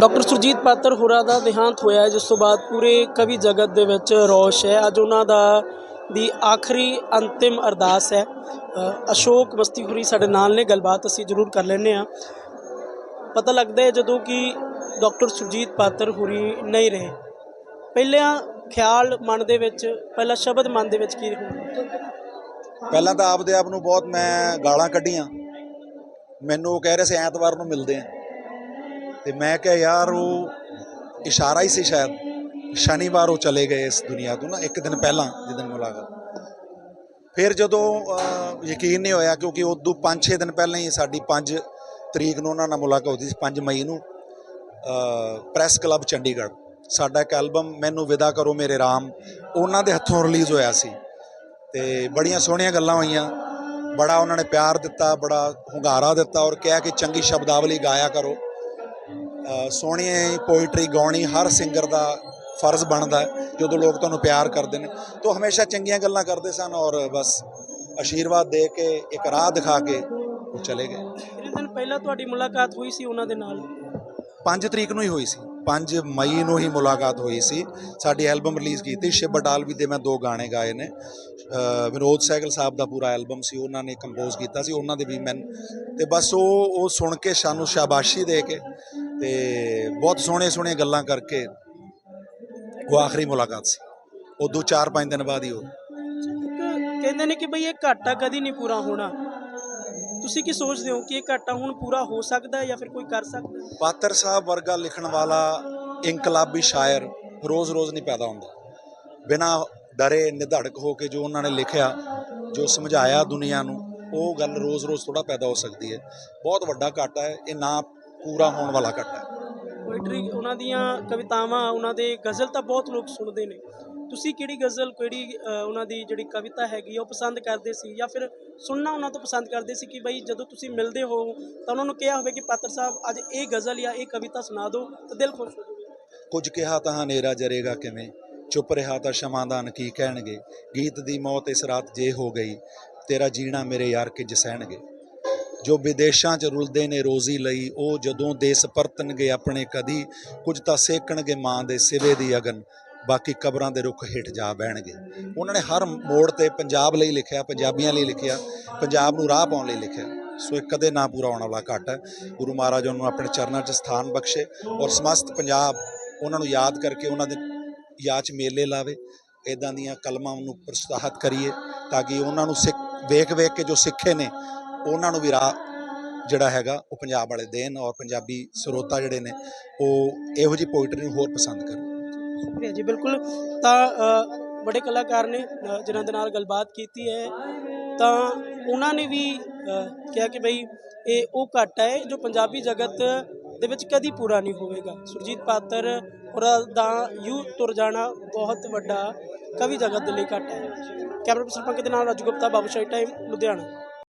Doctor Surjit Patar ਹੋਰਾਂ ਦਾ ਦੇਹਾਂਤ ਹੋਇਆ ਹੈ, ਜਿਸ ਤੋਂ ਬਾਅਦ ਪੂਰੇ ਕਵੀ ਜਗਤ ਦੇ ਵਿੱਚ ਰੋਸ਼ ਹੈ। ਅੱਜ ਉਹਨਾਂ ਦਾ ਦੀ ਆਖਰੀ ਅੰਤਿਮ ਅਰਦਾਸ ਹੈ। ਅਸ਼ੋਕ ਮਸਤੀ ਹੋਰੀ ਸਾਡੇ ਨਾਲ ਨੇ ਗੱਲਬਾਤ ਅਸੀਂ ਜ਼ਰੂਰ ਕਰ ਲੈਂਦੇ ਆ ਪਤਾ ਲੱਗਦਾ ਹੈ ਜਦੋਂ ਕਿ ਡਾਕਟਰ ਸੁਰਜੀਤ ਪਾਤਰ ਹੋਰੀ ਨਹੀਂ ਰਹੇ। ਪਹਿਲਾਂ ਖਿਆਲ ਮਨ ਦੇ ਵਿੱਚ ਪਹਿਲਾ ਸ਼ਬਦ ਮਨ ਦੇ ਵਿੱਚ ਕੀ ਹੁੰਦਾ ਪਹਿਲਾਂ ਤਾਂ ਆਪਦੇ ਆਪ ਨੂੰ ਬਹੁਤ ਮੈਂ ਗਾਲਾਂ ਕੱਢੀਆਂ। ਮੈਨੂੰ ਉਹ ਕਹਿ ਰਹੇ ਸੀ ਐਤਵਾਰ ਨੂੰ ਮਿਲਦੇ ਆ। ਤੇ ਮੈਂ ਕਿਹਾ, ਯਾਰ, ਉਹ ਇਸ਼ਾਰਾ ਹੀ ਸੀ ਸ਼ਾਇਦ। ਸ਼ਨੀਵਾਰ ਉਹ ਚਲੇ ਗਏ ਇਸ ਦੁਨੀਆ ਤੋਂ ਨਾ, ਇੱਕ ਦਿਨ ਪਹਿਲਾਂ ਜਿੱਦਣ ਮੁਲਾਕਾਤ। ਫਿਰ ਜਦੋਂ ਯਕੀਨ ਨਹੀਂ ਹੋਇਆ ਕਿਉਂਕਿ ਉਦੋਂ 5-6 ਦਿਨ ਪਹਿਲਾਂ ਹੀ ਸਾਡੀ 5 ਤਰੀਕ ਨੂੰ ਉਹਨਾਂ ਨਾਲ ਮੁਲਾਕਾਤ ਹੋਈ ਸੀ 5 ਮਈ ਨੂੰ ਪ੍ਰੈਸ ਕਲੱਬ ਚੰਡੀਗੜ੍ਹ। ਸਾਡਾ ਇੱਕ ਐਲਬਮ, ਮੈਨੂੰ ਵਿਦਾ ਕਰੋ ਮੇਰੇ ਰਾਮ ਉਹਨਾਂ ਦੇ ਹੱਥੋਂ ਰਿਲੀਜ਼ ਹੋਇਆ ਸੀ। ਤੇ ਬੜੀਆਂ ਸੋਹਣੀਆਂ ਗੱਲਾਂ ਹੋਈਆਂ। ਬੜਾ ਉਹਨਾਂ ਨੇ ਪਿਆਰ ਦਿੱਤਾ, ਬੜਾ ਹੁੰਗਾਰਾ ਦਿੱਤਾ ਔਰ ਕਿਹਾ ਕਿ ਚੰਗੀ ਸ਼ਬਦਾਵਲੀ ਗਾਇਆ ਕਰੋ। ਸੋਹਣੀ ਪੋਇਟਰੀ ਗਾਉਣੀ ਹਰ ਸਿੰਗਰ ਦਾ ਫਰਜ਼ ਬਣਦਾ ਜਦੋਂ ਲੋਕ ਤੁਹਾਨੂੰ ਪਿਆਰ ਕਰਦੇ ਨੇ। ਤਾਂ ਹਮੇਸ਼ਾ ਚੰਗੀਆਂ ਗੱਲਾਂ ਕਰਦੇ ਸਨ ਔਰ ਬਸ ਆਸ਼ੀਰਵਾਦ ਦੇ ਕੇ ਇੱਕ ਰਾਹ ਦਿਖਾ ਕੇ ਉਹ ਚਲੇ ਗਏ। ਇਹ ਦਿਨ ਪਹਿਲਾਂ ਤੁਹਾਡੀ ਮੁਲਾਕਾਤ ਹੋਈ ਸੀ ਉਹਨਾਂ ਦੇ ਨਾਲ? 5 ਤਰੀਕ ਨੂੰ ਹੀ ਹੋਈ ਸੀ। 5 ਮਈ ਨੂੰ ਹੀ ਮੁਲਾਕਾਤ ਹੋਈ ਸੀ। ਸਾਡੀ ਐਲਬਮ ਰਿਲੀਜ਼ ਕੀਤੀ। ਸ਼ਿਵ ਬਟਾਲਵੀ ਦੇ ਮੈਂ ਦੋ ਗਾਣੇ ਗਾਏ ਨੇ। ਵਿਨੋਦ ਸਹਿਗਲ ਸਾਹਿਬ ਦਾ ਪੂਰਾ ਐਲਬਮ ਸੀ। ਉਹਨਾਂ ਨੇ ਕੰਪੋਜ਼ ਕੀਤਾ ਸੀ। ਉਹਨਾਂ ਦੇ ਵੀ ਮੈਂ ਤੇ ਬਸ ਉਹ ਉਹ ਸੁਣ ਕੇ ਸਾਨੂੰ ਸ਼ਾਬਾਸ਼ੀ ਦੇ ਕੇ ਤੇ ਬਹੁਤ ਸੋਹਣੇ ਸੋਹਣੇ ਗੱਲਾਂ ਕਰਕੇ ਉਹ ਆਖਰੀ ਮੁਲਾਕਾਤ ਸੀ। ਉਦੋਂ 4-5 ਦਿਨ ਬਾਅਦ ਹੀ ਉਹ। ਕਹਿੰਦੇ ਨੇ ਕਿ ਬਈ ਇਹ ਘਾਟਾ ਕਦੀ ਨਹੀਂ ਪੂਰਾ ਹੋਣਾ। ਤੁਸੀਂ ਕੀ ਸੋਚਦੇ ਹੋ ਕਿ ਇਹ ਘਾਟਾ ਹੁਣ ਪੂਰਾ ਹੋ ਸਕਦਾ ਹੈ ਜਾਂ ਫਿਰ ਕੋਈ ਕਰ ਸਕਦਾ? ਪਾਤਰ ਸਾਹਿਬ ਵਰਗਾ ਲਿਖਣ ਵਾਲਾ ਇਨਕਲਾਬੀ ਸ਼ਾਇਰ ਰੋਜ਼-ਰੋਜ਼ ਨਹੀਂ ਪੈਦਾ ਹੁੰਦਾ। ਬਿਨਾ ਡਰੇ ਨਿਧੜਕ ਹੋ ਕੇ ਜੋ ਉਹਨਾਂ ਨੇ ਲਿਖਿਆ ਜੋ ਸਮਝਾਇਆ ਦੁਨੀਆ ਨੂੰ ਉਹ ਗੱਲ ਰੋਜ਼-ਰੋਜ਼ ਥੋੜਾ ਪੈਦਾ ਹੋ ਸਕਦੀ ਹੈ। ਬਹੁਤ ਵੱਡਾ ਘਾਟਾ ਹੈ। ਇਹ ਨਾ ਪੂਰਾ ਹੋਣ ਵਾਲਾ ਘਾਟਾ ਹੈ। ਪੋਇਟਰੀ ਉਹਨਾਂ ਦੀਆਂ ਕਵਿਤਾਵਾਂ ਉਹਨਾਂ ਦੇ ਗਜ਼ਲ ਤਾਂ ਬਹੁਤ ਲੋਕ ਸੁਣਦੇ ਨੇ। ਤੁਸੀਂ ਕਿਹੜੀ ਗਜ਼ਲ ਕਿਹੜੀ ਉਹਨਾਂ ਦੀ ਜਿਹੜੀ ਕਵਿਤਾ ਹੈਗੀ ਉਹ ਪਸੰਦ ਕਰਦੇ ਸੀ? ਜਾਂ ਫਿਰ ਸੁਣਨਾ ਉਹਨਾਂ ਤੋਂ ਪਸੰਦ ਕਰਦੇ ਸੀ ਕਿ ਬਈ ਜਦੋਂ ਤੁਸੀਂ ਮਿਲਦੇ ਹੋ ਤਾਂ ਉਹਨਾਂ ਨੂੰ ਕਿਹਾ ਹੋਵੇ ਕਿ ਪਾਤਰ ਸਾਹਿਬ ਅੱਜ ਇਹ ਗਜ਼ਲ ਜਾਂ ਇਹ ਕਵਿਤਾ ਸੁਣਾ ਦਿਓ ਤਾਂ ਦਿਲ ਖੁਸ਼ ਹੋ ਜਾਵੇ ਕੁਝ ਕਿਹਾ ਤਾਂ ਹਨੇਰਾ ਜਰੇਗਾ ਕਿਵੇਂ? ਚੁੱਪ ਰਿਹਾ ਤਾਂ ਸ਼ਮਾਦਾਨ ਕੀ ਕਹਿਣਗੇ? ਗੀਤ ਦੀ ਮੌਤ ਇਸ ਰਾਤ ਜੇ ਹੋ ਗਈ ਤੇਰਾ ਜੀਣਾ ਮੇਰੇ ਯਾਰ ਕਿ ਜਸੈਣਗੇ ਜੋ ਵਿਦੇਸ਼ਾਂ 'ਚ ਰੁਲਦੇ ਨੇ ਰੋਜ਼ੀ ਲਈ, ਉਹ ਜਦੋਂ ਦੇਸ ਪਰਤਣਗੇ ਆਪਣੇ ਕਦੀ, ਕੁਝ ਤਾਂ ਸੇਕਣਗੇ ਮਾਂ ਦੇ ਸਿਵੇ ਦੀ ਅਗਨ, ਬਾਕੀ ਕਬਰਾਂ ਦੇ ਰੁੱਖ ਹੇਠ ਜਾ ਬਹਿਣਗੇ। ਉਹਨਾਂ ਨੇ ਹਰ ਮੋੜ ਤੇ ਪੰਜਾਬ ਲਈ ਲਿਖਿਆ, ਪੰਜਾਬੀਆਂ ਲਈ ਲਿਖਿਆ, ਪੰਜਾਬ ਨੂੰ ਰਾਹ ਪਾਉਣ ਲਈ ਲਿਖਿਆ। ਸੋ ਇਹ ਕਦੇ ਨਾ ਪੂਰਾ ਹੋਣ ਵਾਲਾ ਘਾਟ ਹੈ। ਗੁਰੂ ਮਹਾਰਾਜ ਉਹਨੂੰ ਆਪਣੇ ਚਰਨਾਂ 'ਚ ਸਥਾਨ ਬਖਸ਼ੇ ਔਰ ਸਮਸਤ ਪੰਜਾਬ ਉਹਨਾਂ ਨੂੰ ਯਾਦ ਕਰਕੇ ਉਹਨਾਂ ਦੇ ਯਾਦ 'ਚ ਮੇਲੇ ਲਾਵੇ। ਇਦਾਂ ਦੀਆਂ ਕਲਮਾਂ ਨੂੰ ਪ੍ਰੋਤਸਾਹਿਤ ਕਰੀਏ ਤਾਂ ਕਿ ਉਹਨਾਂ ਨੂੰ ਸਿੱਖ ਵੇਖ ਵੇਖ ਕੇ ਜੋ ਸਿੱਖੇ ਨੇ ਉਹਨਾਂ ਨੂੰ ਵੀ ਰਾਹ ਜਿਹੜਾ ਹੈਗਾ ਉਹ ਪੰਜਾਬ ਵਾਲੇ ਦੇਣ ਔਰ ਪੰਜਾਬੀ ਸਰੋਤਾ ਜਿਹੜੇ ਨੇ ਉਹ ਇਹੋ ਜਿਹੀ ਪੋਇਟਰੀ ਨੂੰ ਹੋਰ ਪਸੰਦ ਕਰਨ। ਸ਼ੁਕਰੀਆ ਜੀ, ਬਿਲਕੁਲ। ਤਾਂ ਬੜੇ ਕਲਾਕਾਰ ਨੇ ਜਿਨ੍ਹਾਂ ਦੇ ਨਾਲ ਗੱਲਬਾਤ ਕੀਤੀ ਹੈ। ਤਾਂ ਉਹਨਾਂ ਨੇ ਵੀ ਕਿਹਾ ਕਿ ਬਈ ਇਹ ਉਹ ਘਾਟਾ ਹੈ ਜੋ ਪੰਜਾਬੀ ਜਗਤ ਦੇ ਵਿੱਚ ਕਦੀ ਪੂਰਾ ਨਹੀਂ ਹੋਵੇਗਾ। ਸੁਰਜੀਤ ਪਾਤਰ ਔਰ ਦਾ ਯੂ ਤੁਰ ਜਾਣਾ ਬਹੁਤ ਵੱਡਾ ਕਵੀ ਜਗਤ ਦੇ ਲਈ ਘਾਟਾ ਹੈ। ਕੈਮਰਾ ਪਰਸਨ ਪੰਕਜ ਦੇ ਨਾਲ ਰਾਜੂ ਗੁਪਤਾ, ਬਾਬੂ ਸ਼ਾਹੀ ਟਾਈਮ ਲੁਧਿਆਣਾ।